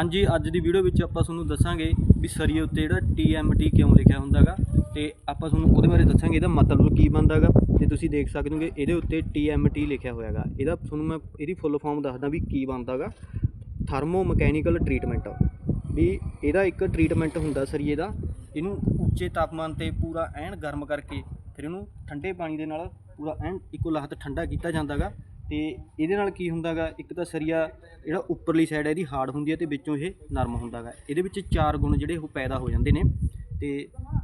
ਹਾਂਜੀ, ਅੱਜ ਦੀ ਵੀਡੀਓ ਵਿੱਚ ਆਪਾਂ ਤੁਹਾਨੂੰ ਦੱਸਾਂਗੇ ਵੀ ਸਰੀਏ ਉੱਤੇ ਜਿਹੜਾ TMT ਕਿਉਂ ਲਿਖਿਆ ਹੁੰਦਾਗਾ ਤੇ ਆਪਾਂ ਤੁਹਾਨੂੰ ਉਹਦੇ ਬਾਰੇ ਦੱਸਾਂਗੇ ਇਹਦਾ ਮਤਲਬ ਕੀ ਬਣਦਾਗਾ ਤੇ ਤੁਸੀਂ ਦੇਖ ਸਕਦੇ ਹੋਗੇ ਇਹਦੇ ਉੱਤੇ TMT ਲਿਖਿਆ ਹੋਇਆਗਾ। ਇਹਦਾ ਤੁਹਾਨੂੰ ਮੈਂ ਇਹਦੀ ਫੁੱਲ ਫਾਰਮ ਦੱਸਦਾ ਵੀ ਕੀ ਬਣਦਾਗਾ। ਥਰਮੋ ਮਕੈਨੀਕਲ ਟ੍ਰੀਟਮੈਂਟ ਵੀ ਇਹਦਾ ਇੱਕ ਟ੍ਰੀਟਮੈਂਟ ਹੁੰਦਾ ਸਰੀਏ ਦਾ, ਇਹਨੂੰ ਉੱਚੇ ਤਾਪਮਾਨ ਤੇ ਪੂਰਾ ਐਨ ਗਰਮ ਕਰਕੇ ਫਿਰ ਇਹਨੂੰ ਠੰਡੇ ਪਾਣੀ ਦੇ ਨਾਲ ਪੂਰਾ ਐਨ ਇੱਕੋ ਲਖਤ ਠੰਡਾ ਕੀਤਾ ਜਾਂਦਾਗਾ। ਅਤੇ ਇਹਦੇ ਨਾਲ ਕੀ ਹੁੰਦਾ ਗਾ ਇੱਕ ਤਾਂ ਸਰੀਆ ਜਿਹੜਾ ਉੱਪਰਲੀ ਸਾਈਡ ਹੈ ਇਹਦੀ ਹਾਰਡ ਹੁੰਦੀ ਹੈ ਅਤੇ ਵਿੱਚੋਂ ਇਹ ਨਰਮ ਹੁੰਦਾ ਗਾ ਇਹਦੇ ਵਿੱਚ ਚਾਰ ਗੁਣ ਜਿਹੜੇ ਉਹ ਪੈਦਾ ਹੋ ਜਾਂਦੇ ਨੇ ਤੇ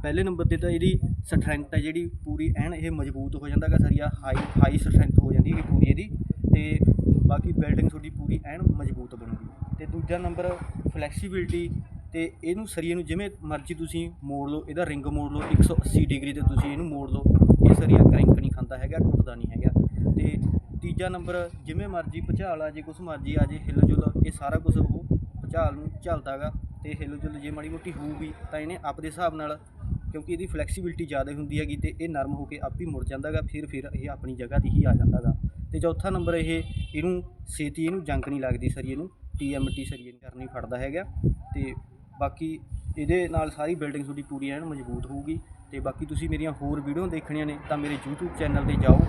ਪਹਿਲੇ ਨੰਬਰ ਤੇ ਤਾਂ ਇਹਦੀ ਸਟਰੈਂਥ ਹੈ ਜਿਹੜੀ ਪੂਰੀ ਐਨ ਇਹ ਮਜ਼ਬੂਤ ਹੋ ਜਾਂਦਾ ਗਾ ਸਰੀਆ ਹਾਈ ਹਾਈ ਸਟਰੈਂਥ ਹੋ ਜਾਂਦੀ ਹੈ ਪੂਰੀ ਇਹਦੀ ਤੇ ਬਾਕੀ ਬਿਲਡਿੰਗ ਤੁਹਾਡੀ ਪੂਰੀ ਐਨ ਮਜ਼ਬੂਤ ਬਣੂਗੀ। ਤੇ ਦੂਜਾ ਨੰਬਰ ਫਲੈਕਸੀਬਿਲਟੀ ਤੇ ਇਹਨੂੰ ਸਰੀਏ ਨੂੰ ਜਿਵੇਂ ਮਰਜ਼ੀ ਤੁਸੀਂ ਮੋੜ ਲਓ, ਇਹਦਾ ਰਿੰਗ ਮੋੜ ਲਓ 180 ਡਿਗਰੀ ਤੇ ਤੁਸੀਂ ਇਹਨੂੰ ਮੋੜ ਲਓ, ਇਹ ਸਰੀਆ ਕਰੈਂਕ ਨਹੀਂ ਖਾਂਦਾ ਹੈਗਾ, ਟੁੱਟਦਾ ਨਹੀਂ ਹੈਗਾ। ਤੇ ਤੀਜਾ ਨੰਬਰ, ਜਿਵੇਂ ਮਰਜ਼ੀ ਭੁਚਾਲ ਆ, ਜੇ ਕੁਛ ਮਰਜ਼ੀ ਆ, ਜੇ ਹਿੱਲ ਜੁਲ, ਇਹ ਸਾਰਾ ਕੁਝ ਉਹ ਭੁਚਾਲ ਨੂੰ ਝੱਲਦਾਗਾ ਤੇ ਹਿੱਲ ਜੁਲ ਜੇ ਮਾੜੀ ਮੋਟੀ ਹੋਊਗੀ ਤਾਂ ਇਹਨੇ ਆਪਦੇ ਹਿਸਾਬ ਨਾਲ, ਕਿਉਂਕਿ ਇਹਦੀ ਫਲੈਕਸੀਬਿਲਟੀ ਜ਼ਿਆਦਾ ਹੁੰਦੀ ਹੈਗੀ ਤੇ ਇਹ ਨਰਮ ਹੋ ਕੇ ਆਪ ਹੀ ਮੁੜ ਜਾਂਦਾਗਾ ਫਿਰ ਫਿਰ ਇਹ ਆਪਣੀ ਜਗ੍ਹਾ ਤੇ ਹੀ ਆ ਜਾਂਦਾਗਾ ਤੇ ਚੌਥਾ ਨੰਬਰ ਇਹ, ਇਹਨੂੰ ਛੇਤੀ ਇਹਨੂੰ ਜੰਗ ਨਹੀਂ ਲੱਗਦੀ ਸਰੀਏ ਨੂੰ TMT ਸਰੀਏ ਨੂੰ ਕਰਨੀ ਫੜਦਾ ਹੈਗਾ। ਤੇ ਬਾਕੀ ਇਹਦੇ ਨਾਲ ਸਾਰੀ ਬਿਲਡਿੰਗ ਤੁਹਾਡੀ ਪੂਰੀ ਐਨ ਮਜ਼ਬੂਤ ਹੋਊਗੀ। ਤੇ ਬਾਕੀ ਤੁਸੀਂ ਮੇਰੀਆਂ ਹੋਰ ਵੀਡੀਓ ਦੇਖਣੀਆਂ ਨੇ ਤਾਂ ਮੇਰੇ YouTube ਚੈਨਲ ਤੇ ਜਾਓ।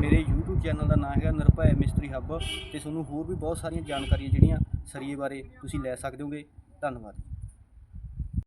ਮੇਰੇ YouTube ਚੈਨਲ ਦਾ ਨਾਮ ਹੈਗਾ ਨਿਰਭੈ ਮਿਸਤਰੀ ਹੱਬ ਤੇ ਤੁਹਾਨੂੰ ਹੋਰ ਵੀ ਬਹੁਤ ਸਾਰੀਆਂ ਜਾਣਕਾਰੀਆਂ ਜਿਹੜੀਆਂ ਸਰੀਏ ਬਾਰੇ ਤੁਸੀਂ ਲੈ ਸਕਦੇ ਹੋਗੇ। ਧੰਨਵਾਦ